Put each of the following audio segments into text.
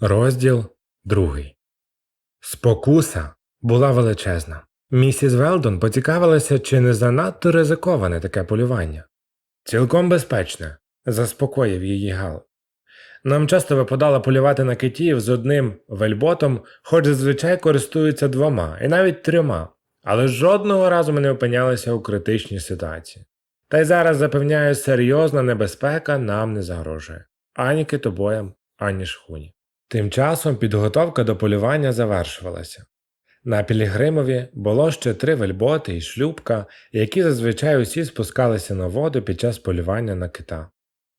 Розділ другий. Спокуса була величезна. Місіс Велдон поцікавилася, чи не занадто ризиковане таке полювання. Цілком безпечне, заспокоїв її Гал. Нам часто випадало полювати на китів з одним вельботом, хоч зазвичай користуються двома і навіть трьома, але жодного разу ми не опинялися у критичній ситуації. Та й зараз запевняю, серйозна небезпека нам не загрожує ані китобоям, ані шхуні. Тим часом підготовка до полювання завершувалася. На Пілігримові було ще три вельботи і шлюбка, які зазвичай усі спускалися на воду під час полювання на кита.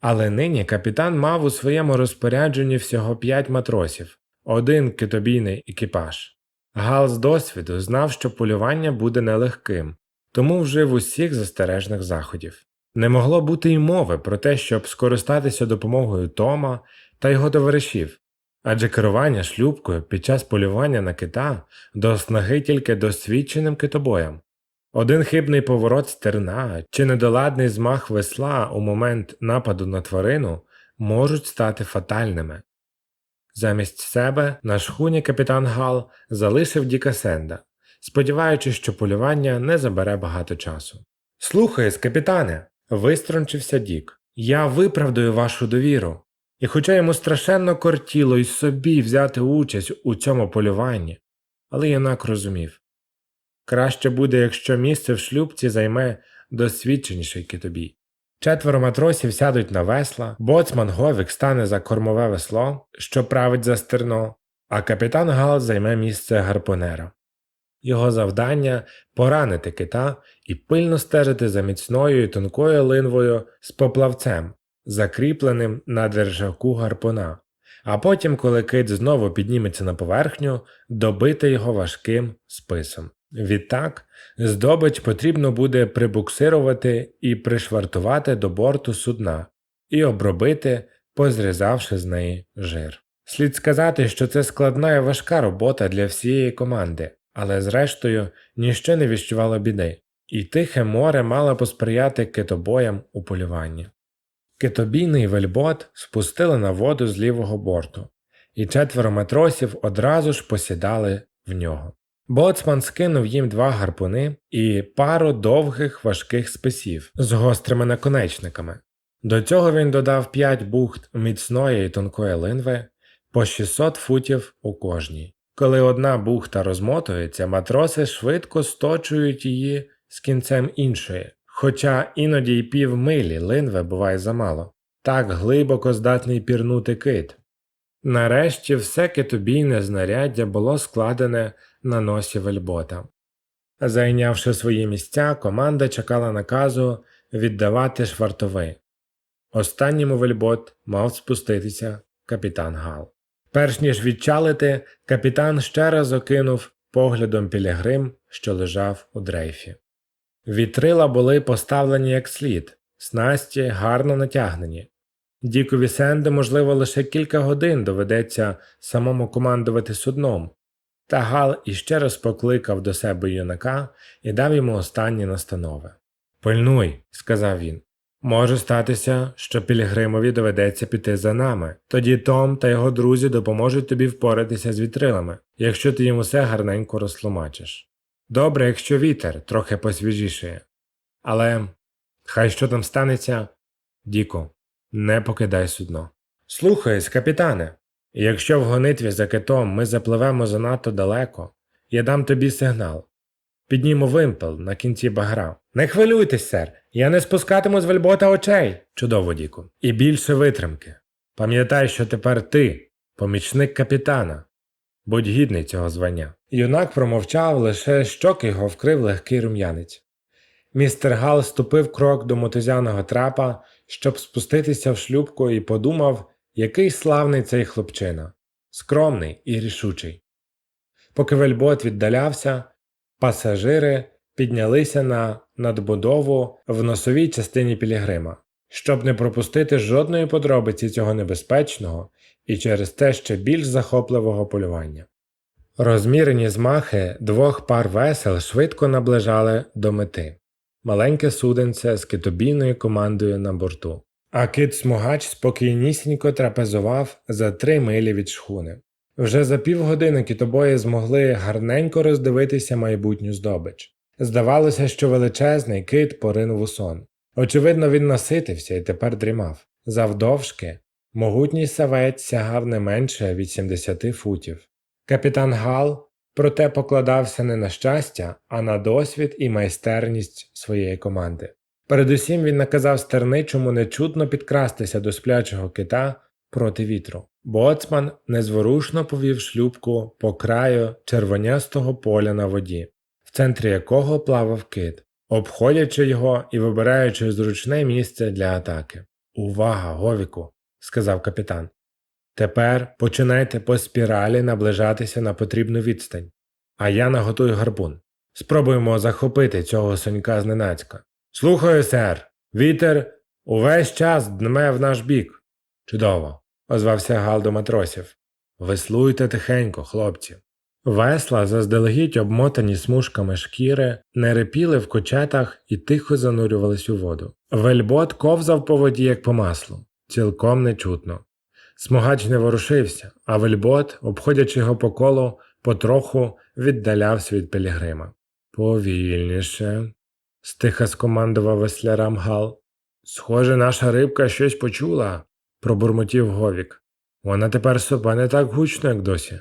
Але нині капітан мав у своєму розпорядженні всього п'ять матросів, один китобійний екіпаж. Гал з досвіду знав, що полювання буде нелегким, тому вжив усіх застережних заходів. Не могло бути й мови про те, щоб скористатися допомогою Тома та його товаришів, адже керування шлюбкою під час полювання на кита до снаги тільки досвідченим китобоям. Один хибний поворот стерна чи недоладний змах весла у момент нападу на тварину можуть стати фатальними. Замість себе на шхуні капітан Гал залишив Діка Сенда, сподіваючись, що полювання не забере багато часу. Слухаюсь, капітане, вистрончився Дік. Я виправдаю вашу довіру. І хоча йому страшенно кортіло й собі взяти участь у цьому полюванні, але юнак розумів краще буде, якщо місце в шлюбці займе досвідченіший китобій. Четверо матросів сядуть на весла, боцман Говік стане за кормове весло, що править за стерно, а капітан Гал займе місце гарпонера. Його завдання поранити кита і пильно стежити за міцною і тонкою линвою з поплавцем, закріпленим на держаку гарпуна, а потім, коли кит знову підніметься на поверхню, добити його важким списом. Відтак, здобич потрібно буде прибуксирувати і пришвартувати до борту судна і обробити, позрізавши з неї жир. Слід сказати, що це складна і важка робота для всієї команди, але зрештою ніщо не віщувало біди, і тихе море мало посприяти китобоям у полюванні. Китобійний вельбот спустили на воду з лівого борту, і четверо матросів одразу ж посідали в нього. Боцман скинув їм два гарпуни і пару довгих важких списів з гострими наконечниками. До цього він додав п'ять бухт міцної і тонкої линви по 600 футів у кожній. Коли одна бухта розмотується, матроси швидко сточують її з кінцем іншої, хоча іноді й півмилі линви буває замало. Так глибоко здатний пірнути кит. Нарешті все китобійне знаряддя було складене на носі вельбота. Зайнявши свої місця, команда чекала наказу віддавати швартовий. Останнім у вельбот мав спуститися капітан Гал. Перш ніж відчалити, капітан ще раз окинув поглядом пілігрим, що лежав у дрейфі. Вітрила були поставлені як слід, снасті гарно натягнені. Дікові Сенде, можливо, лише кілька годин доведеться самому командувати судном, та Гал іще раз покликав до себе юнака і дав йому останні настанови. Пильнуй, сказав він. Може статися, що Пілігримові доведеться піти за нами. Тоді Том та його друзі допоможуть тобі впоратися з вітрилами, якщо ти їм усе гарненько розтлумачиш. Добре, якщо вітер трохи посвіжішає. Але хай що там станеться, Діко, не покидай судно. Слухаюсь, капітане. Якщо в гонитві за китом ми запливемо занадто далеко, я дам тобі сигнал. Підніму вимпел на кінці багра. Не хвилюйтесь, сер, я не спускатиму з вельбота очей. Чудово, Діку. І більше витримки. Пам'ятай, що тепер ти, помічник капітана. Будь гідний цього звання. Юнак промовчав, лише щоки його вкрив легкий рум'янець. Містер Гал ступив крок до мотузяного трапа, щоб спуститися в шлюбку, і подумав, який славний цей хлопчина, скромний і рішучий. Поки вельбот віддалявся, пасажири піднялися на надбудову в носовій частині Пілігрима, щоб не пропустити жодної подробиці цього небезпечного і через те ще більш захопливого полювання. Розмірені змахи двох пар весел швидко наближали до мети маленьке суденце з китобійною командою на борту. а кит смугач спокійнісінько трапезував за три милі від шхуни. Вже за півгодини китобої змогли гарненько роздивитися майбутню здобич. Здавалося, що величезний кит поринув у сон. Очевидно, він наситився і тепер дрімав. Завдовжки могутній савець сягав не менше від 70 футів. Капітан Гал проте покладався не на щастя, а на досвід і майстерність своєї команди. Передусім він наказав стерничому нечутно підкрастися до сплячого кита проти вітру. Боцман незворушно повів шлюбку по краю червонястого поля на воді, в центрі якого плавав кит, обходячи його і вибираючи зручне місце для атаки. Увага, Говіку, сказав капітан. Тепер починайте по спіралі наближатися на потрібну відстань, а я наготую гарпун. Спробуємо захопити цього сонька зненацька. Слухаю, сер. Вітер увесь час дме в наш бік. Чудово, озвався Гал до матросів. Веслуйте тихенько, хлопці. Весла, заздалегідь обмотані смужками шкіри, не репіли в кочетах і тихо занурювались у воду. Вельбот ковзав по воді, як по маслу, цілком нечутно. Смугач не ворушився, а вельбот, обходячи його по колу, потроху віддалявся від пілігрима. Повільніше, стиха скомандував веслярам Гал. Схоже, наша рибка щось почула, пробурмотів Говік. Вона тепер сопа не так гучно, як досі.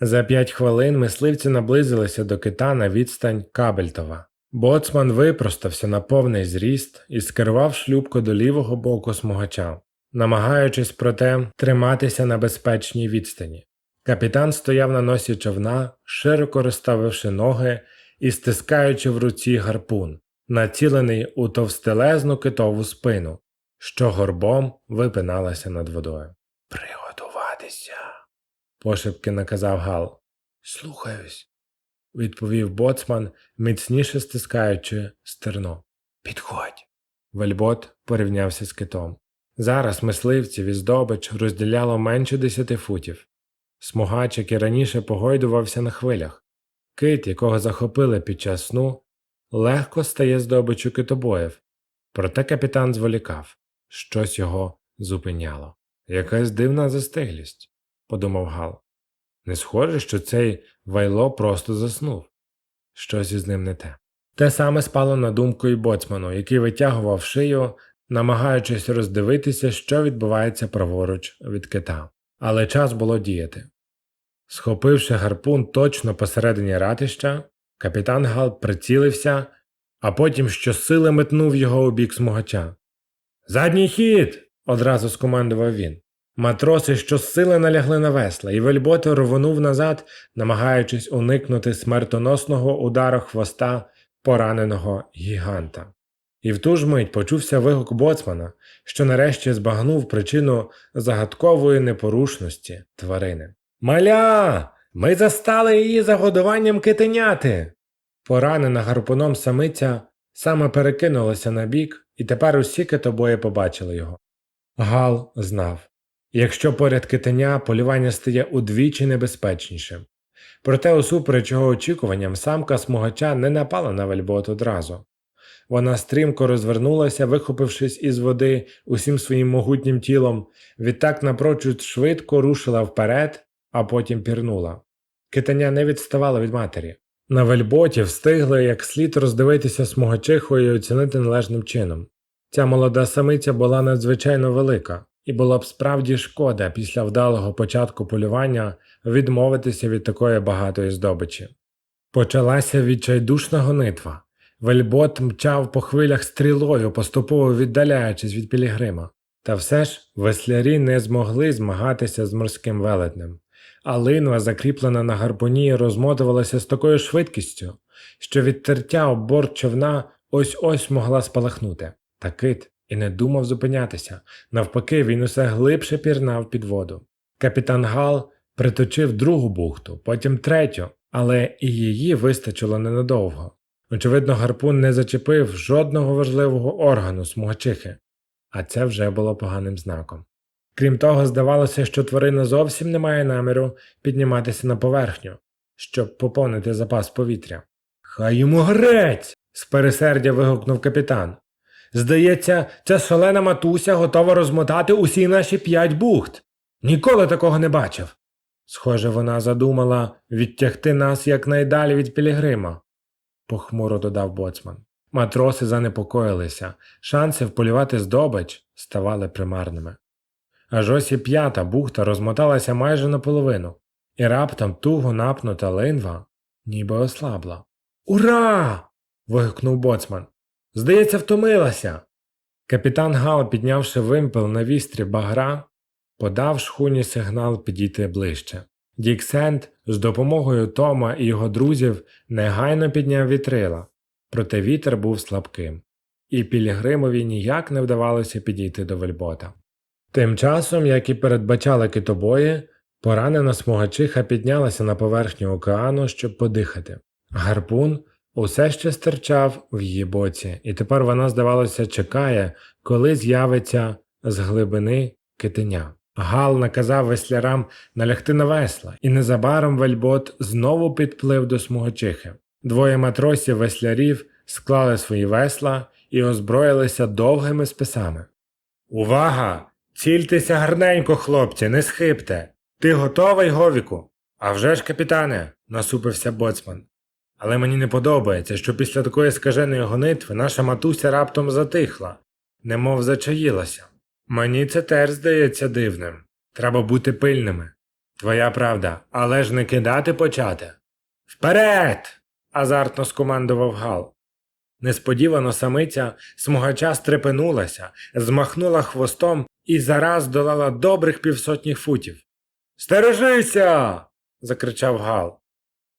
За п'ять хвилин мисливці наблизилися до кита на відстань Кабельтова. Боцман випростався на повний зріст і скерував шлюбку до лівого боку смугача, намагаючись проте триматися на безпечній відстані. Капітан стояв на носі човна, широко розставивши ноги і стискаючи в руці гарпун, націлений у товстелезну китову спину, що горбом випиналася над водою. Приготуватися, пошепки наказав Гал. Слухаюсь, відповів боцман, міцніше стискаючи стерно. Підходь. Вельбот порівнявся з китом. Зараз мисливців і здобич розділяло менше десяти футів. Смугач, який раніше погойдувався на хвилях. Кит, якого захопили під час сну, легко стає здобичу китобоїв. Проте капітан зволікав, щось його зупиняло. Якась дивна застиглість, подумав Гал. Не схоже, що цей вайло просто заснув. Щось із ним не те. Те саме спало на думку і боцману, який витягував шию, намагаючись роздивитися, що відбувається праворуч від кита. Але час було діяти. Схопивши гарпун точно посередині ратища, капітан Гал прицілився, а потім щосили метнув його у бік смугача. Задній хід. одразу скомандував він. Матроси щосили налягли на весла, і вельботи рвонув назад, намагаючись уникнути смертоносного удару хвоста пораненого гіганта. І в ту ж мить почувся вигук боцмана, що нарешті збагнув причину загадкової непорушності тварини. Маля! Ми застали її за годуванням китеняти. Поранена гарпуном самиця саме перекинулася на бік, і тепер усі китобої побачили його. Гал знав якщо поряд китеня полювання стає удвічі небезпечнішим. Проте, усупереч його очікуванням, самка смугача не напала на вельбот одразу. Вона стрімко розвернулася, вихопившись із води усім своїм могутнім тілом, відтак напрочуд швидко рушила вперед, а потім пірнула. Китеня не відставала від матері. На вельботі встигли як слід роздивитися смугачиху і оцінити належним чином. Ця молода самиця була надзвичайно велика, і було б справді шкода після вдалого початку полювання відмовитися від такої багатої здобичі. Почалася відчайдушна гонитва. Вельбот мчав по хвилях стрілою, поступово віддаляючись від Пілігрима. Та все ж веслярі не змогли змагатися з морським велетнем, а линва, закріплена на гарпуні, розмотувалася з такою швидкістю, що від тертя об борт човна ось ось могла спалахнути. Та кит і не думав зупинятися. Навпаки, він усе глибше пірнав під воду. Капітан Гал приточив другу бухту, потім третю, але і її вистачило ненадовго. Очевидно, гарпун не зачепив жодного важливого органу смугачихи, а це вже було поганим знаком. Крім того, здавалося, що тварина зовсім не має наміру підніматися на поверхню, щоб поповнити запас повітря. Хай йому грець. з пересердя вигукнув капітан. Здається, ця шалена матуся готова розмотати усі наші п'ять бухт. Ніколи такого не бачив. Схоже, вона задумала відтягти нас якнайдалі від Пілігрима, похмуро додав боцман. Матроси занепокоїлися, шанси вполювати здобич ставали примарними. Аж ось і п'ята бухта розмоталася майже наполовину, і раптом туго напнута линва ніби ослабла. Ура! вигукнув боцман. Здається, втомилася. Капітан Гал, піднявши вимпел на вістрі багра, подав шхуні сигнал підійти ближче. Дік Сент з допомогою Тома і його друзів негайно підняв вітрила, проте вітер був слабким, і Пілігримові ніяк не вдавалося підійти до вельбота. Тим часом, як і передбачали китобої, поранена смугачиха піднялася на поверхню океану, щоб подихати. Гарпун усе ще стирчав в її боці, і тепер вона, здавалося, чекає, коли з'явиться з глибини китеня. Гал наказав веслярам налягти на весла, і незабаром вельбот знову підплив до смугачихи. Двоє матросів веслярів склали свої весла і озброїлися довгими списами. Увага! Цільтеся гарненько, хлопці, не схибте. Ти готовий, Говіку? «А вже ж, капітане, насупився боцман. Але мені не подобається, що після такої скаженої гонитви наша матуся раптом затихла, немов зачаїлася. Мені це теж здається дивним. Треба бути пильними. Твоя правда, але ж не кидати почати. Вперед! азартно скомандував Гал. Несподівано самиця смугача стрепенулася, змахнула хвостом і зараз долала добрих півсотні футів. Стережися. закричав Гал.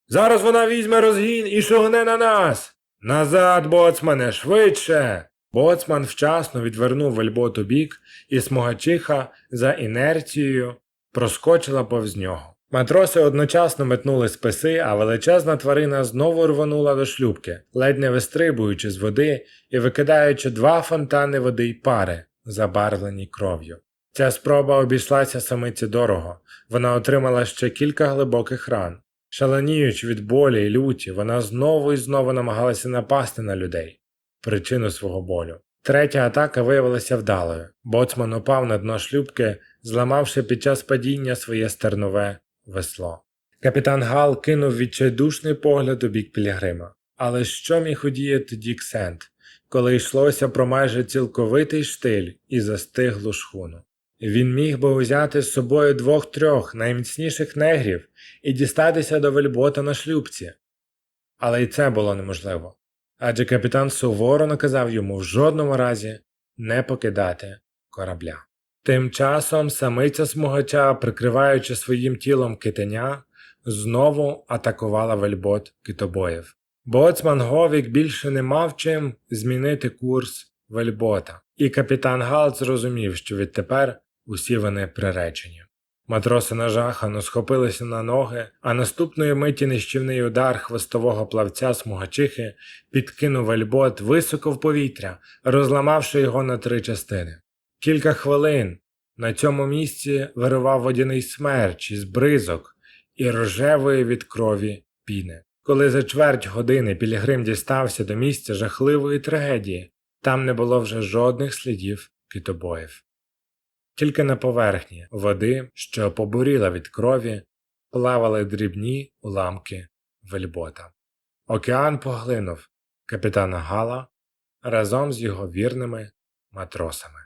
Зараз вона візьме розгін і шугне на нас. Назад, боцмане, швидше. Боцман вчасно відвернув вельбот у бік, і смугачиха за інерцією проскочила повз нього. Матроси одночасно метнули списи, а величезна тварина знову рвонула до шлюбки, ледь не вистрибуючи з води і викидаючи два фонтани води й пари, забарвлені кров'ю. Ця спроба обійшлася самиці дорого, вона отримала ще кілька глибоких ран. Шаленіючи від болі й люті, вона знову і знову намагалася напасти на людей, причину свого болю. Третя атака виявилася вдалою. Боцман упав на дно шлюбки, зламавши під час падіння своє стернове весло. Капітан Гал кинув відчайдушний погляд у бік Пілігрима. Але що міг удіяти Дік Сент, коли йшлося про майже цілковитий штиль і застиглу шхуну? Він міг би узяти з собою двох-трьох найміцніших негрів і дістатися до вельбота на шлюбці. Але й це було неможливо, адже капітан суворо наказав йому в жодному разі не покидати корабля. Тим часом самиця смугача, прикриваючи своїм тілом китеня, знову атакувала вельбот китобоїв. Боцман Говік більше не мав чим змінити курс вельбота, і капітан Галт зрозумів, що відтепер усі вони приречені. Матроси нажахано схопилися на ноги, а наступної миті нищівний удар хвостового плавця смугачихи підкинув вельбот високо в повітря, розламавши його на три частини. Кілька хвилин на цьому місці вирував водяний смерч із бризок і рожевої від крові піни. Коли за чверть години Пілігрим дістався до місця жахливої трагедії, там не було вже жодних слідів китобоїв. Тільки на поверхні води, що побуріла від крові, плавали дрібні уламки вельбота. Океан поглинув капітана Гала разом з його вірними матросами.